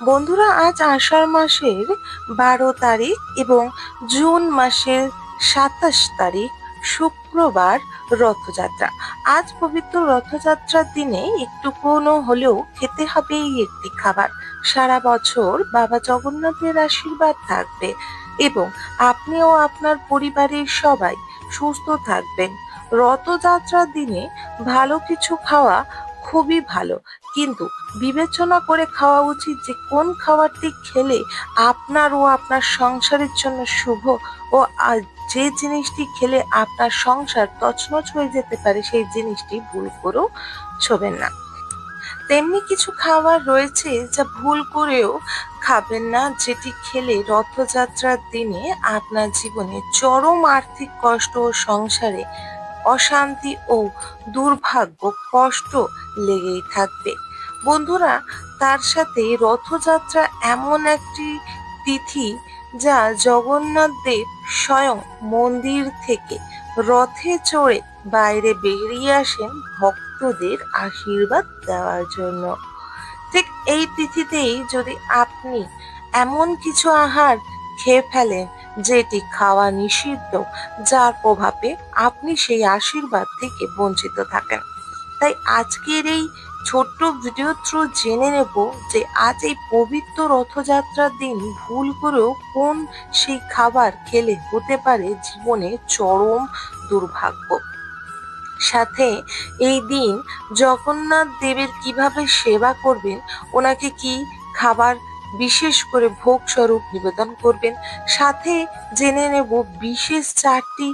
বন্ধুরা, আজ আষাঢ় মাসের বারো তারিখ এবং জুন মাসের সাতাশ তারিখ, শুক্রবার রথযাত্রা। আজ পবিত্র রথযাত্রার দিনে একটু কোনো হলেও খেতে হবে এই একটি খাবার। সারা বছর বাবা জগন্নাথের আশীর্বাদ থাকবে এবং আপনিও আপনার পরিবারের সবাই সুস্থ থাকবেন। রথযাত্রার দিনে ভালো কিছু খাওয়া খুবই ভালো। কিন্তু বিবেচনা করে খাওয়া উচিত যে কোন খাবারটি খেলে আপনার ও আপনার সংসারের জন্য শুভ ও যে জিনিসটি খেলে আপনার সংসার তছনছ হয়ে যেতে পারে সেই জিনিসটি ভুল করেও ছোবেন না। তেমনি কিছু খাবার রয়েছে যা ভুল করেও খাবেন না, যেটি খেলে রথযাত্রার দিনে আপনার জীবনে চরম আর্থিক কষ্ট ও সংসারে অশান্তি ও দুর্ভাগ্য কষ্ট লেগেই থাকবে। বন্ধুরা, তার সাথে রথযাত্রা এমন একটি তিথি যা জগন্নাথ দেব স্বয়ং মন্দির থেকে রথে চড়ে বাইরে বেরিয়ে আসেন ভক্তদের আশীর্বাদ দেওয়ার জন্য। ঠিক এই তিথিতেই যদি আপনি এমন কিছু আহার খেয়ে ফেলেন যেটি খাওয়া নিষিদ্ধ, যার প্রভাবে আপনি সেই আশীর্বাদ থেকে বঞ্চিত থাকেন। তাই আজকের এই ছোট্ট ভিডিও থ্রু জেনে নেব যে আজ এই পবিত্র রথযাত্রার দিন ভুল করেও কোন সেই খাবার খেলে হতে পারে জীবনে চরম দুর্ভাগ্য। সাথে এই দিন জগন্নাথ দেবের কীভাবে সেবা করবেন, ওনাকে কি খাবার বিশেষ করে ভোগ স্বরূপ নিবেদন করবেন। সাথে জেনে নেব বিশেষ চারটি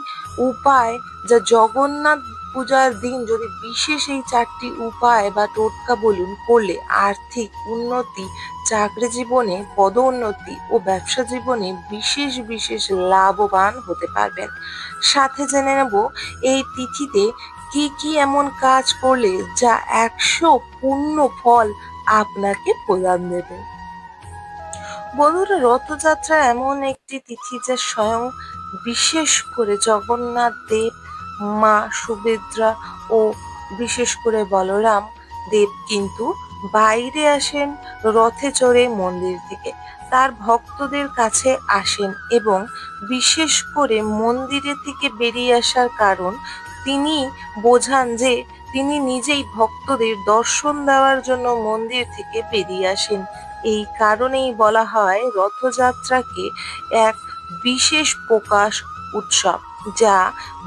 উপায় যা জগন্নাথ পূজার দিন যদি বিশেষ এই চারটি উপায় বা টোটকা বলুন, করলে আর্থিক উন্নতি, চাকরি জীবনে পদোন্নতি ও ব্যবসা জীবনে বিশেষ বিশেষ লাভবান হতে পারবেন। সাথে জেনে নেব এই তিথিতে কি কি এমন কাজ করলে যা একশো পূর্ণ ফল আপনাকে প্রদান দেবে। বন্ধুরা, রথযাত্রা এমন একটি তিথি যা স্বয়ং বিশেষ করে জগন্নাথ দেব, মা সুভদ্রা ও বিশেষ করে বলরাম দেব কিন্তু বাইরে আসেন রথে চড়ে মন্দির থেকে। তার ভক্তদের কাছে আসেন এবং বিশেষ করে মন্দিরে থেকে বেরিয়ে আসার কারণ তিনি বোঝান যে তিনি নিজেই ভক্তদের দর্শন দেওয়ার জন্য মন্দির থেকে বেরিয়ে আসেন। এই কারণেই বলা হয় রথযাত্রাকে এক বিশেষ প্রকাশ উৎসব, যা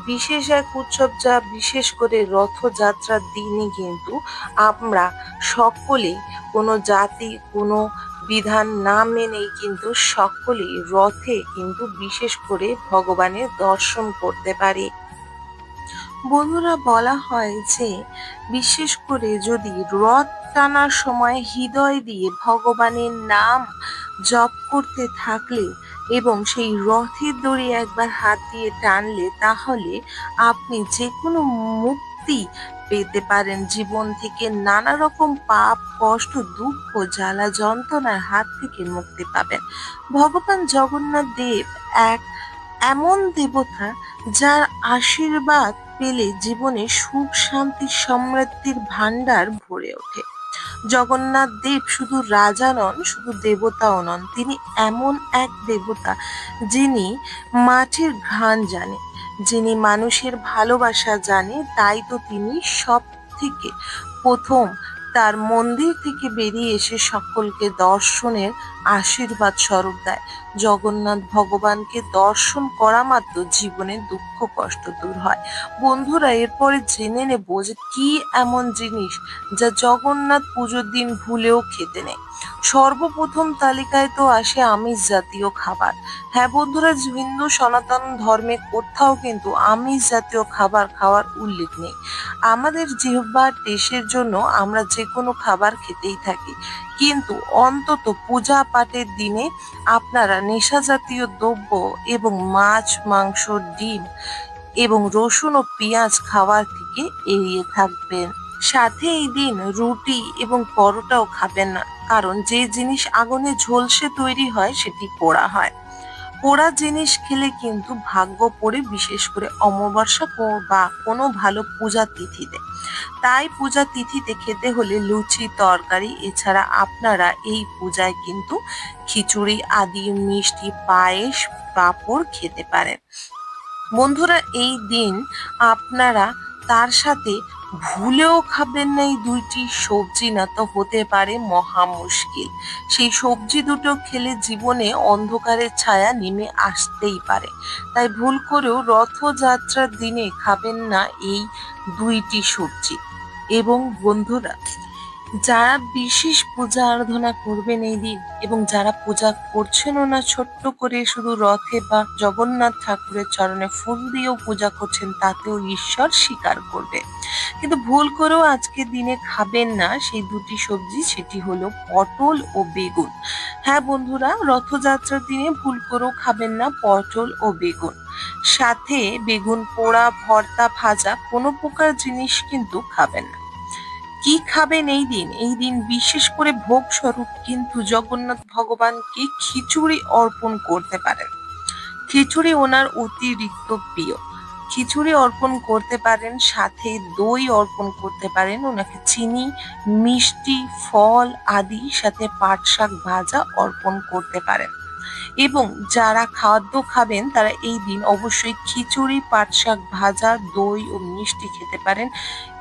বিশেষ এক উৎসব যা বিশেষ করে রথযাত্রার দিনে কিন্তু আমরা সকলেই কোনো জাতি, কোনো বিধান না মেনেই কিন্তু সকলেই রথে কিন্তু বিশেষ করে ভগবানের দর্শন করতে পারি। বন্ধুরা বলা হয় যে, বিশেষ করে যদি রথ টানার সময় হৃদয় দিয়ে ভগবানের নাম জপ করতে থাকলে এবং সেই রথের দড়ি একবার হাত দিয়ে টানলে, তাহলে আপনি যে কোনো মুক্তি পেতে পারেন। জীবন থেকে নানা রকম পাপ, কষ্ট, দুঃখ, জ্বালা, যন্ত্রণার হাত থেকে মুক্তি পাবেন। ভগবান জগন্নাথ দেব এক এমন দেবতা যার আশীর্বাদ পেলে জীবনে সুখ, শান্তি, সমৃদ্ধির ভাণ্ডার ভরে ওঠে। জগন্নাথ দেব শুধু রাজা নন, শুধু দেবতাও নন, তিনি এমন এক দেবতা যিনি মাটির ঘ্রাণ জানে, যিনি মানুষের ভালোবাসা জানে, তাই তো তিনি সব থেকে প্রথম তার মন্দির থেকে বেরিয়ে এসে সকলকে দর্শনের আশীর্বাদ স্বরূপ দেয়। জগন্নাথ ভগবানকে দর্শন করা মাত্র জীবনের দুঃখ, কষ্ট দূর হয়। বন্ধুরা, এরপরে জেনে নেব যে কি এমন জিনিস যা জগন্নাথ পুজোর দিন ভুলেও খেতে নেই। সর্বপ্রথম তালিকায় তো আসে আমিষ জাতীয় খাবার। হ্যাঁ বন্ধুরা, হিন্দু সনাতন ধর্মে কোথাও কিন্তু আমিষ জাতীয় খাবার খাওয়ার উল্লেখ নেই। আমাদের জিহ্বার দেশের জন্য আমরা যে কোনো খাবার খেতেই থাকি। কিন্তু অন্তত পূজা পাঠের দিনে আপনারা নেশা জাতীয় দ্রব্য এবং মাছ, মাংস, ডিম এবং রসুন ও পেঁয়াজ খাওয়ার থেকে এড়িয়ে থাকবেন। সাথে এই দিন রুটি এবং পরোটাও খাবেন না, কারণ যে জিনিস আগুনে ঝলসে তৈরি হয় সেটি পোড়া হয়। পোড়া জিনিস খেলে কিন্তু ভাগ্য পড়ে বিশেষ করে অমাবস্যা বা কোনো ভালো পূজা তিথিতে। তাই পূজা তিথিতে খেতে হলে লুচি, তরকারি, এছাড়া আপনারা এই পূজায় কিন্তু খিচুড়ি, আদি, মিষ্টি, পায়েস, পাঁপড় খেতে পারেন। বন্ধুরা, এই দিন আপনারা তার সাথে ভুলেও খাবেন না এই দুইটি সবজি, না তো হতে পারে মহা মুশকিল। সেই সবজি দুটো খেলে জীবনে অন্ধকারের ছায়া নেমে আসতেই পারে। তাই ভুল করেও রথযাত্রার দিনে খাবেন না এই দুইটি সবজি। এবং বন্ধুরা যারা বিশেষ পূজা আরাধনা করবেন এই দিন এবং যারা পূজা করছেনও না, ছোট্ট করে শুধু রথে বা জগন্নাথ ঠাকুরের চরণে ফুল দিয়েও পূজা করছেন, তাতেও ঈশ্বর স্বীকার করবে। কিন্তু ভুল করেও আজকে দিনে খাবেন না সেই দুটি সবজি, সেটি হলো পটল ও বেগুন। হ্যাঁ বন্ধুরা, রথযাত্রার দিনে ভুল করেও খাবেন না পটল ও বেগুন। সাথে বেগুন পোড়া, ভর্তা, ভাজা কোনো প্রকার জিনিস কিন্তু খাবেন না। কি খাবেন এই দিন? এই দিন বিশেষ করে ভোগ স্বরূপ কিন্তু জগন্নাথ ভগবানকে খিচুড়ি অর্পণ করতে পারেন। খিচুড়ি ওনার অতিরিক্ত প্রিয়। খিচুড়ি অর্পণ করতে পারেন, সাথে দই অর্পণ করতে পারেন, ওনাকে চিনি, মিষ্টি, ফল আদি, সাথে পাট শাক ভাজা অর্পণ করতে পারেন। এবং যারা খাদ্য খাবেন, তারা এই দিন অবশ্যই খিচুড়ি, পাট শাক ভাজা, দই ও মিষ্টি খেতে পারেন।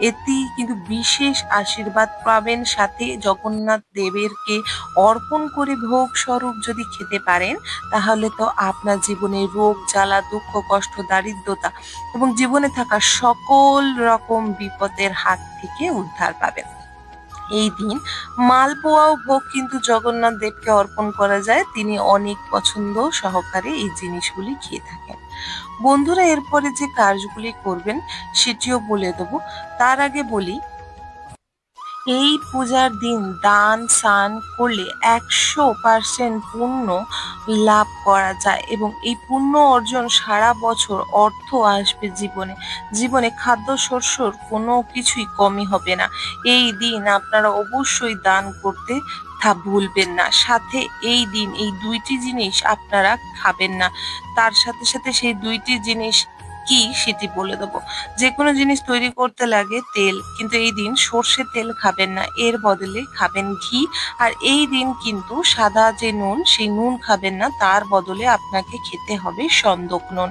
এতেই কিন্তু বিশেষ আশীর্বাদ পাবেন। সাথে জগন্নাথ দেবেরকে অর্পণ করে ভোগ স্বরূপ যদি খেতে পারেন, তাহলে তো আপনার জীবনে রোগ, জ্বালা, দুঃখ, কষ্ট, দারিদ্রতা এবং জীবনে থাকা সকল রকম বিপদের হাত থেকে উদ্ধার পাবেন। এই দিন। মালপোয়া ও ভোগ কিন্তু জগন্নাথ দেবকে অর্পণ করা যায়। তিনি অনেক পছন্দ সহকারে এই জিনিসগুলি খেয়ে থাকেন। বন্ধুরা, এরপরে যে কাজগুলি করবেন, সেটিও বলে দেবো। তার আগে বলি এই পূজার দিন দান সান করলে একশো পার্সেন্ট পুণ্য লাভ করা যায় এবং এই পুণ্য অর্জন সারা বছর অর্থ আসবে জীবনে। জীবনে খাদ্য শস্যর কোনো কিছুই কমই হবে না। এই দিন আপনারা অবশ্যই দান করতে তা ভুলবেন না। সাথে এই দিন এই দুইটি জিনিস আপনারা খাবেন না। তার সাথে সাথে সেই দুইটি জিনিস কি সেটি বলে দেবো। যে কোনো জিনিস তৈরি করতে লাগে তেল, কিন্তু এই দিন সর্ষে তেল খাবেন না, এর বদলে খাবেন ঘি। আর এই দিন কিন্তু সাদা যে নুন, সেই নুন খাবেন না, তার বদলে আপনাকে খেতে হবে সন্দক নুন।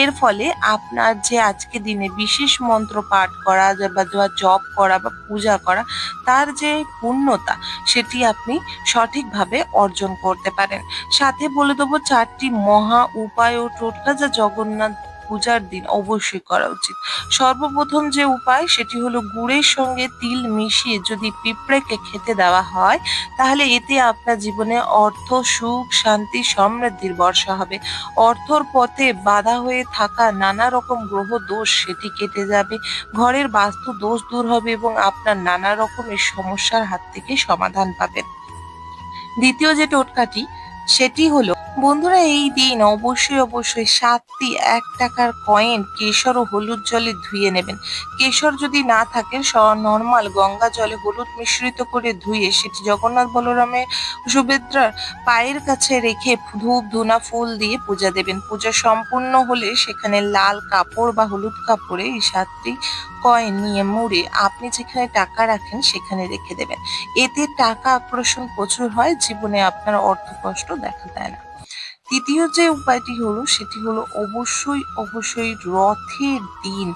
এর ফলে আপনার যে আজকে দিনে বিশেষ মন্ত্র পাঠ করা, বা জপ করা, বা পূজা করা, তার যে পূর্ণতা, সেটি আপনি সঠিকভাবে অর্জন করতে পারেন। সাথে বলে দেবো চারটি মহা উপায় ও টোটকা যা জগন্নাথ পূজার দিন অবশ্যই করা উচিত। সর্বপ্রথম যে উপায়, সেটি হলো গুড়ের সঙ্গে তিল মিশিয়ে যদি পিঁপড়েকে খেতে দেওয়া হয়, তাহলে এতে আপনার জীবনে অর্থ, সুখ, শান্তি, সমৃদ্ধির বর্ষা হবে। অর্থর পথে বাধা হয়ে থাকা নানা রকম গ্রহ দোষ, সেটি কেটে যাবে। ঘরের বাস্তু দোষ দূর হবে এবং আপনার নানা রকমের সমস্যার হাত থেকে সমাধান পাবেন। দ্বিতীয় যে টোটকাটি, সেটি হলো বন্ধুরা, এই দিন অবশ্যই অবশ্যই সাতটি এক টাকার কয়েন কেশর ও হলুদ জলে ধুয়ে নেবেন। কেশর যদি না থাকে নর্মাল গঙ্গা জলে হলুদ মিশ্রিত করে ধুয়ে সেটি জগন্নাথ বলরামের সুভদ্রার পায়ের কাছে রেখে ধূপ, ধুনা, ফুল দিয়ে পূজা দেবেন। পূজা সম্পূর্ণ হলে সেখানে লাল কাপড় বা হলুদ কাপড়ে এই সাতটি কয়েন নিয়ে মুড়ে আপনি যেখানে টাকা রাখেন সেখানে রেখে দেবেন। এতে টাকা আকর্ষণ প্রচুর হয়, জীবনে আপনার অর্থ কষ্ট দেখা দেয় না। তৃতীয় যে উপায়টি হলো, সেটি হলো অবশ্যই অবশ্যই রথের দিন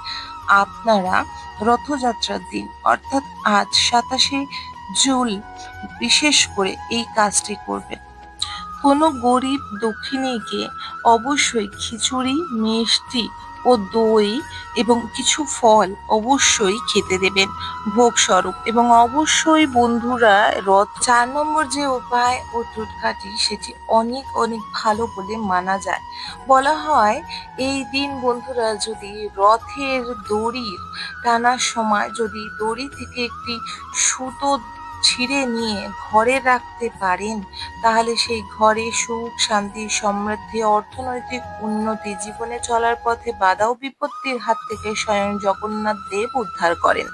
আপনারা রথযাত্রার দিন, অর্থাৎ আজ সাতাশে জুল বিশেষ করে এই কাজটি করবেন। কোনো গরিব দক্ষিণীকে অবশ্যই খিচুড়ি, মিষ্টি ও দই এবং কিছু ফল অবশ্যই খেতে দেবেন ভোগ স্বরূপ এবং অবশ্যই বন্ধুরা, রথ চার নম্বর যে উপায় ও টোটকাটি সেটি অনেক অনেক ভালো বলে মানা যায়। বলা হয়, এই দিন বন্ধুরা, যদি রথের দড়ির টানার সময় যদি দড়ি থেকে একটি সুতো ছিঁড়ে নিয়ে ঘরে রাখতে পারেন, তাহলে সেই ঘরে সুখ, শান্তি, সমৃদ্ধি, অর্থনৈতিক উন্নতি, জীবনে চলার পথে বাধা ও বিপত্তির হাত থেকে স্বয়ং জগন্নাথ দেব উদ্ধার করেন।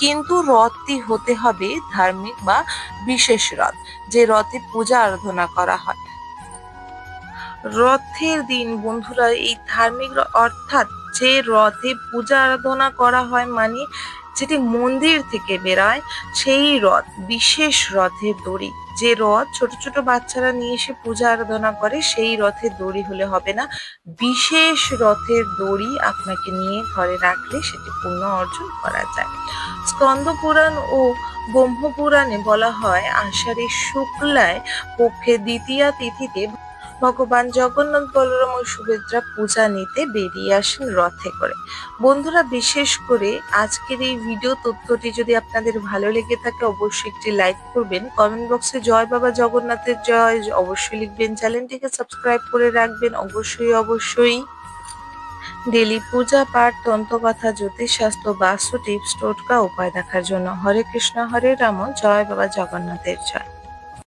কিন্তু রথটি হতে হবে ধার্মিক বা বিশেষ রথ, যে রথে পূজা আরাধনা করা হয়। রথের দিন বন্ধুরা, এই ধার্মিক অর্থাৎ যে রথে পূজা আরাধনা করা হয় মানে যেটি মন্দির থেকে বেরায়, সেই রথ, বিশেষ রথের দড়ি। যে রথ ছোট ছোট বাচ্চারা নিয়ে এসে পূজা আরাধনা করে, সেই রথের দড়ি হলে হবে না। বিশেষ রথের দড়ি আপনাকে নিয়ে ঘরে রাখলে সেটি পূর্ণ অর্জন করা যায়। স্কন্দ পুরাণ ও ব্রহ্মপুরাণে বলা হয়, আষাঢ়ের শুক্লায় পক্ষে দ্বিতীয়া তিথিতে ভগবান জগন্নাথ বলরাম ও সুভদ্রা পূজা নিতে বেরিয়ে আসেন রথে করে। বন্ধুরা, বিশেষ করে আজকের এই ভিডিও তথ্যটি যদি আপনাদের ভালো লেগে থাকে, অবশ্যই একটি লাইক করবেন। কমেন্ট বক্সে জয় বাবা জগন্নাথের জয় অবশ্যই লিখবেন। চ্যানেলটিকে সাবস্ক্রাইব করে রাখবেন। অবশ্যই অবশ্যই ডেলি পূজা পাঠ, তন্ত্রকথা জ্যোতিষশাস্ত্র বাস্তু টিপস টোটকা, উপায় দেখার জন্য। হরে কৃষ্ণ, হরে রাম, জয় বাবা জগন্নাথের জয়।